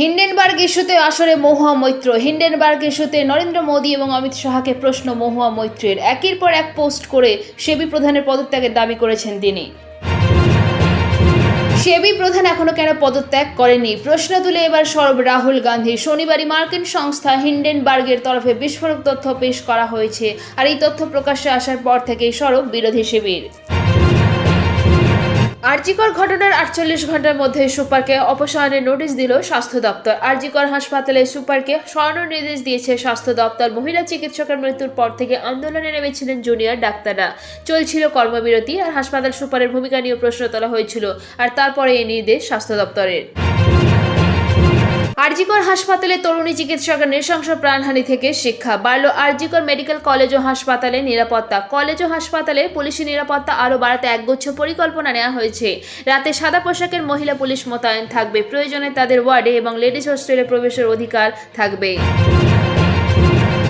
Hindenburg ইস্যুতে আসরে Mahua Moitra. Hindenburg ইস্যুতে নরেন্দ্র মোদী এবং অমিত শাহকে প্রশ্ন মহুয়া মৈত্রের। একের পর এক পোস্ট করে সেবি প্রধানের পদত্যাগের দাবি করেছেন তিনি। সেবি প্রধান এখনও কেন পদত্যাগ করেনি প্রশ্ন তুলে এবার সরব রাহুল গান্ধী। শনিবারই মার্কিন সংস্থা হিন্ডেনবার্গের তরফে বিস্ফোরক তথ্য পেশ করা হয়েছে। আর এই তথ্য প্রকাশ্যে আসার পর থেকেই সরব বিরোধী শিবির। আরজিকর ঘটনার আটচল্লিশ ঘণ্টার মধ্যে সুপারকে অপসারণের নোটিশ দিল স্বাস্থ্য দপ্তর। আরজিকর হাসপাতালে সুপারকে সরানোর নির্দেশ দিয়েছে স্বাস্থ্য দপ্তর। মহিলা চিকিৎসকের মৃত্যুর পর থেকে আন্দোলনে নেমেছিলেন জুনিয়র ডাক্তাররা। চলছিল কর্মবিরতি আর হাসপাতাল সুপারের ভূমিকা নিয়ে প্রশ্ন তোলা হয়েছিল, আর তারপরে এই নির্দেশ স্বাস্থ্য দপ্তরের। আরজিকর হাসপাতালে তরুণী চিকিৎসকের নৃশংস প্রাণহানি থেকে শিক্ষা। বাড়ল আরজিকর মেডিকেল কলেজ ও হাসপাতালে নিরাপত্তা। কলেজ ও হাসপাতালে পুলিশি নিরাপত্তা আরও বাড়াতে একগুচ্ছ পরিকল্পনা নেওয়া হয়েছে। রাতে সাদা পোশাকের মহিলা পুলিশ মোতায়েন থাকবে। প্রয়োজনে তাদের ওয়ার্ডে এবং লেডিস হোস্টেলে প্রবেশের অধিকার থাকবে।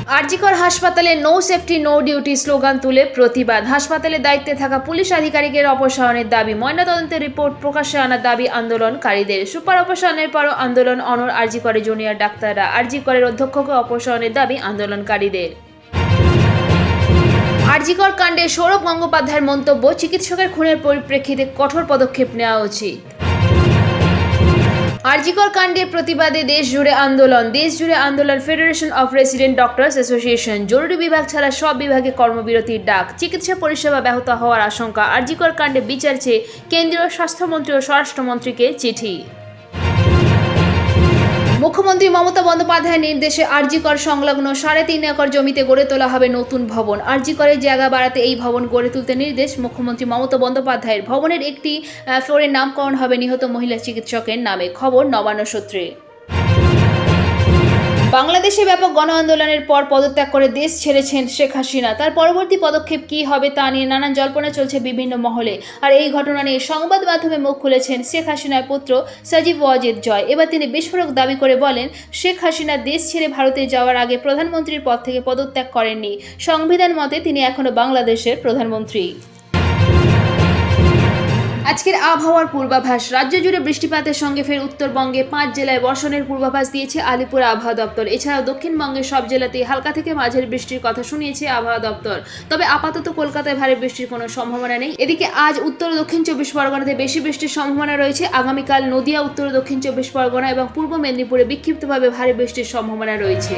আরজিকর হাসপাতালে no safety no duty slogan তুলে প্রতিবাদ। হাসপাতালে দায়িত্বে থাকা পুলিশ আধিকারিকের অপসারণের দাবি, ময়নাতদন্তের রিপোর্ট প্রকাশ্যে আনার দাবি আন্দোলনকারীদের। সুপার অপসারণের পরও আন্দোলন অনর আরজিকরে জুনিয়র ডাক্তাররা আরজিকরের অধ্যক্ষকে অপসারণের দাবি আন্দোলনকারীদের। আরজিকর কাণ্ডে সৌরভ গঙ্গোপাধ্যায়ের মন্তব্য, চিকিৎসকের খুনের পরিপ্রেক্ষিতে কঠোর পদক্ষেপ নেওয়া উচিত। আরজিকর কাণ্ডের প্রতিবাদে দেশ জুড়ে আন্দোলন। দেশ জুড়ে আন্দোলন federation of resident doctors association জরুরি বিভাগ ছাড়া সব বিভাগে কর্মবিরতির ডাক। চিকিৎসা পরিষেবা ব্যাহত হওয়ার আশঙ্কা। আরজিকর কাণ্ডে বিচার চেয়ে কেন্দ্রীয় স্বাস্থ্যমন্ত্রী ও স্বরাষ্ট্রমন্ত্রীকে চিঠি। মুখ্যমন্ত্রী মমতা বন্দ্যোপাধ্যায়ের নির্দেশে আরজিকর সংলগ্ন সাড়ে তিন একর জমিতে গড়ে তোলা হবে নতুন ভবন। আরজিকরের জায়গা বাড়াতে এই ভবন গড়ে তুলতে নির্দেশ মুখ্যমন্ত্রী মমতা বন্দ্যোপাধ্যায়ের। ভবনের একটি ফ্লোরের নামকরণ হবে নিহত মহিলা চিকিৎসকের নামে। খবর নবান্ন সূত্রে। বাংলাদেশে ব্যাপক গণ আন্দোলনের পর পদত্যাগ করে দেশ ছেড়েছেন শেখ হাসিনা। তার পরবর্তী পদক্ষেপ কী হবে তা নিয়ে নানান জল্পনা চলছে বিভিন্ন মহলে। আর এই ঘটনা নিয়ে সংবাদ মাধ্যমে মুখ খুলেছেন শেখ হাসিনার পুত্র সাজিব ওয়াজেদ জয়। এবার তিনি বিস্ফোরক দাবি করে বলেন, শেখ হাসিনা দেশ ছেড়ে ভারতে যাওয়ার আগে প্রধানমন্ত্রীর পদ থেকে পদত্যাগ করেননি। সংবিধান মতে তিনি এখনও বাংলাদেশের প্রধানমন্ত্রী। আজকের আবহাওয়ার পূর্বাভাস, রাজ্য জুড়ে বৃষ্টিপাতের সঙ্গে ফের উত্তরবঙ্গে পাঁচ জেলায় বর্ষণের পূর্বাভাস দিয়েছে আলিপুর আবহাওয়া দপ্তর। এছাড়াও দক্ষিণবঙ্গের সব জেলাতেই হালকা থেকে মাঝের বৃষ্টির কথা শুনিয়েছে আবহাওয়া দপ্তর। তবে আপাতত কলকাতায় ভারী বৃষ্টির কোনো সম্ভাবনা নেই। এদিকে আজ উত্তর দক্ষিণ চব্বিশ পরগনাতে বেশি বৃষ্টির সম্ভাবনা রয়েছে। আগামীকাল নদিয়া, উত্তর দক্ষিণ চব্বিশ পরগনা এবং পূর্ব মেদিনীপুরে বিক্ষিপ্তভাবে ভারী বৃষ্টির সম্ভাবনা রয়েছে।